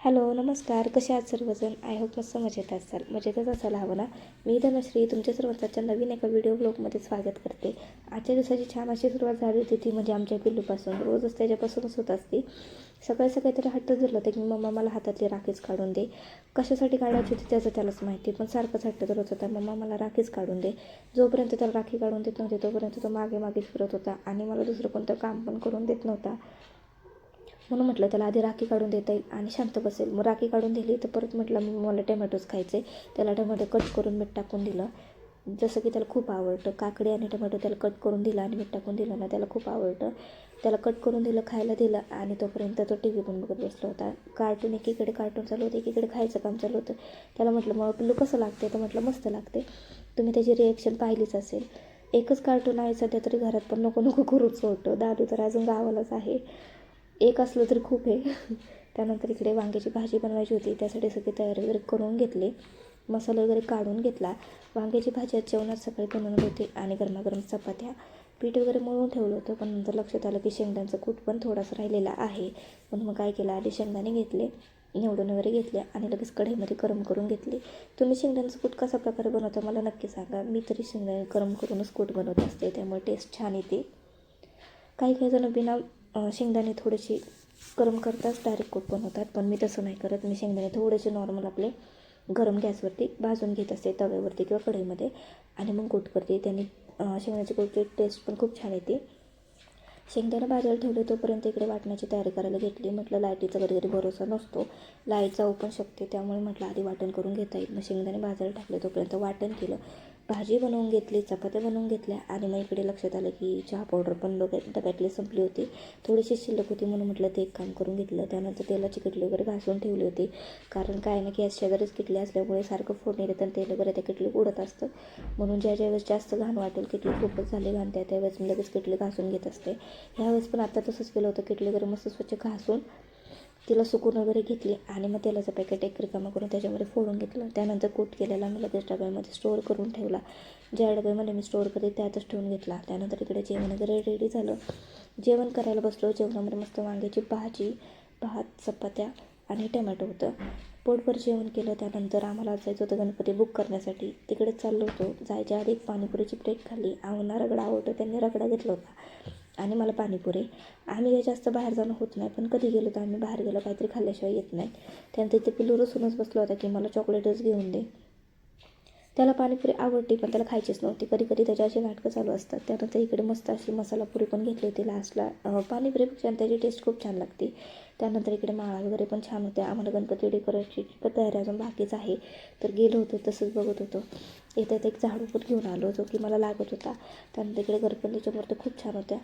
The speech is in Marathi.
हॅलो नमस्कार. कसे आहात सर्वजण? आय होप मस्त मजेत असाल. मजेतच असायला हवं ना? मी धनश्री तुमच्या सर्वांच्या नवीन एका व्हिडिओ ब्लॉगमध्ये स्वागत करते. आजच्या दिवसाची छान अशी सुरुवात झाली होती ती म्हणजे आमच्या पिल्लूपासून. रोजच त्याच्यापासूनच होत असते. सकाळी सकाळी तरी हट्ट धरलं होतं की मम्मा मला हातातली राखीच काढून दे. कशासाठी काढायची होती त्याचं त्यालाच माहिती पण सारखंच हट्ट धरत होता. मम्मा मला राखीच काढून दे. जोपर्यंत त्याला राखी काढून देत नव्हते तोपर्यंत तो मागे मागे फिरत होता आणि मला दुसरं कोणतं काम पण करून देत नव्हता. म्हणून म्हटलं त्याला आधी राखी काढून देता येईल आणि शांत बसेल. मग राखी काढून दिली तर परत म्हटलं मी मला टमॅटोज खायचे त्याला टमॅटो कट करून मीठ टाकून दिलं. जसं की त्याला खूप आवडतं. काकडी आणि टमॅटो त्याला कट करून दिला आणि मीठ टाकून दिलं ना त्याला खूप आवडतं. त्याला कट करून दिलं खायला दिलं आणि तोपर्यंत तो टी व्ही पण बघत बसला होता. कार्टून एकीकडे कार्टून चालू होतं एकीकडे खायचं काम चालू होतं. त्याला म्हटलं मग पिल्लू कसं लागते तर म्हटलं मस्त लागते तुम्ही त्याची रिॲक्शन पाहिलीच असेल. एकच कार्टून आहे सध्या तरी घरात पण नको नको करूच होतं दादू तर अजून गावालाच आहे. एक असलं तरी खूप आहे. त्यानंतर इकडे वांग्याची भाजी बनवायची होती. त्यासाठी सगळी तयारी वगैरे करून घेतली. मसाला वगैरे काढून घेतला. वांग्याची भाजी आज जेवणात सकाळी बनवत होती आणि गरमागरम चपात्या. पीठ वगैरे मळून ठेवलं होतं पण नंतर लक्षात आलं की शेंगदाण्याचं कूट पण थोडासा राहिलेला आहे. म्हणून मग काय केलं? आधी शेंगदाणे घेतले निवडून वगैरे घेतले आणि लगेच कढईमध्ये गरम करून घेतली. तुम्ही शेंगदाण्याचं कूट कसा प्रकारे बनवता मला नक्की सांगा. मी तरी शेंगदाणे गरम करूनच कूट बनवत असते त्यामुळे टेस्ट छान येते. काही काही जण बिना शेंगदाणे थोडेसे गरम करताच डायरेक्ट कूट बनवतात पण मी तसं नाही करत. मी शेंगदाणे थोडेसे नॉर्मल आपले गरम गॅसवरती भाजून घेत असते तव्यावरती किंवा कढईमध्ये. आणि मग कोट करते. त्याने शेंगदाण्याची कोटची टेस्ट पण खूप छान येते. शेंगदाणा भाजायला ठेवले तोपर्यंत इकडे वाटण्याची तयारी करायला घेतली. म्हटलं लाईटीचा कधी कधी भरोसा नसतो. लाइट जाऊ पण शकते त्यामुळे म्हटलं आधी वाटण करून घेता येईल मग शेंगदाणे भाजायला टाकले तोपर्यंत वाटण केलं. भाजी बनवून घेतली चपात्या बनवून घेतल्या आणि मग इकडे लक्षात आलं की चहा पावडर पण डोक्या डब्यातली संपली होती. थोडीशी शिल्लक होती म्हणून म्हटलं ते एक काम करून घेतलं. त्यानंतर तेलाची किटली वगैरे घासून ठेवली होती. कारण काय ना गॅस शेजारीच किटली असल्यामुळे सारखं फोडणी देतं आणि तेल वगैरे त्या किटली उडत असतं. म्हणून ज्या ज्यावेळेस जास्त घाण वाटेल किटली खूपच झाली घाण त्या त्यावेळेस मी लगेच किटली घासून घेत असते. ह्यावेळेस पण आता तसंच केलं होतं. किटली वगैरे मस्त स्वच्छ घासून तिला सुकून वगैरे घेतली आणि मग तेलाचं पॅकेट एक रिकामा करून त्याच्यामध्ये फोडून घेतलं. त्यानंतर कूट केलेला मी लगेच डब्यामध्ये स्टोअर करून ठेवला. ज्या डब्यामध्ये मी स्टोअर करते त्यातच ठेवून घेतला. त्यानंतर इकडे जेवण वगैरे रेडी झालं. जेवण करायला बसलो. जेवणामध्ये मस्त वांग्याची भाजी भात चपात्या आणि टमॅटो होतं. पोटभर जेवण केलं. त्यानंतर आम्हाला जायचं होतं गणपती बुक करण्यासाठी. तिकडे चाललो होतो. जायच्या आधी एक पाणीपुरीची प्लेट खाल्ली. आम्हाला रगडा आवडतो. त्यांनी रगडा घेतला होता. आणि मला पाणीपुरी. आम्ही काही जास्त बाहेर जाणं होत नाही पण कधी गेलो तर आम्ही बाहेर गेलो काहीतरी खाल्ल्याशिवाय येत नाही. त्यानंतर इथे पिल्लू रसूनच बसला होता की मला चॉकलेटच घेऊन दे. त्याला पाणीपुरी आवडते पण त्याला खायचीच नव्हती. कधी कधी त्याच्या अशी नाटकं चालू असतात. त्यानंतर इकडे मस्त अशी मसाला पुरी पण घेतली होती लास्टला पाणीपुरीपेक्षा आणि त्याची टेस्ट खूप छान लागते. त्यानंतर इकडे माळा वगैरे पण छान होत्या. आम्हाला गणपती डेकोरेटची पण तयारी अजून बाकीच आहे. तर गेलो होतो तसंच बघत होतो. येत्यात एक झाडू पण घेऊन आलो जो की मला लागत होता. त्यानंतर इकडे गणपतीच्या मूर्त्या खूप छान होत्या.